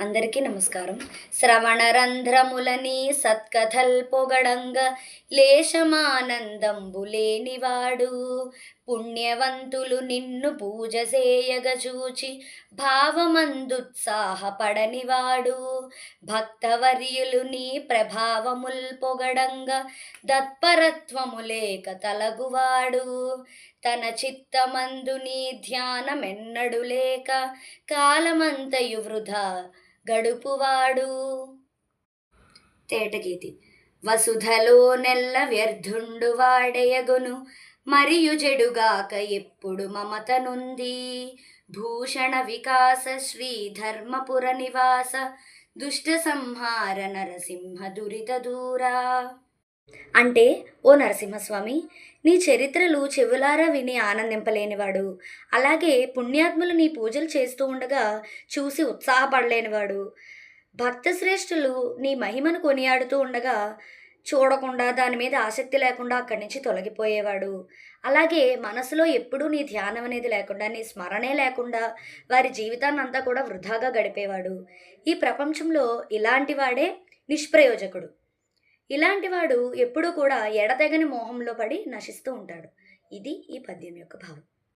అందరికీ నమస్కారం. శ్రవణరంధ్రములని సత్కథల్ పొగడంగ లేశమానందంబు లేనివాడు. పుణ్యవంతులు నిన్ను పూజ చేయగ చూచి భావమందుత్సాహపడనివాడు భక్తవర్యులు నీ ప్రభావముల్ పొగడంగ దత్పరత్వము లేక తలగువాడు. తన చిత్తమందు నీ ధ్యానమెన్నడు లేక కాలమంతయు వృధా గడుపువాడు. తేటగీతి వసుధలో నెల్ల వ్యర్థుండు వాడయగును. మరియు చెడుగాక ఎప్పుడు మమతనుంది. భూషణ వికాస శ్రీ ధర్మపుర నివాస. దుష్ట సంహార నరసింహ దురిత దూరా. అంటే ఓ నరసింహస్వామి నీ చరిత్రలు చెవులారా విని ఆనందింపలేనివాడు. అలాగే పుణ్యాత్ములు నీ పూజలు చేస్తూ ఉండగా చూసి ఉత్సాహపడలేనివాడు. భక్త శ్రేష్ఠులు నీ మహిమను కొనియాడుతూ ఉండగా చూడకుండా దాని మీద ఆసక్తి లేకుండా అక్కడి నుంచి తొలగిపోయేవాడు. అలాగే మనసులో ఎప్పుడూ నీ ధ్యానం అనేది లేకుండా నీ స్మరణే లేకుండా వారి జీవితాన్ని అంతా కూడా వృధాగా గడిపేవాడు. ఈ ప్రపంచంలో ఇలాంటి వాడే నిష్ప్రయోజకుడు. ఇలాంటి వాడు ఎప్పుడూ కూడా ఎడతెగని మోహంలో పడి నశిస్తూ ఉంటాడు. ఇది ఈ పద్యం యొక్క భావం.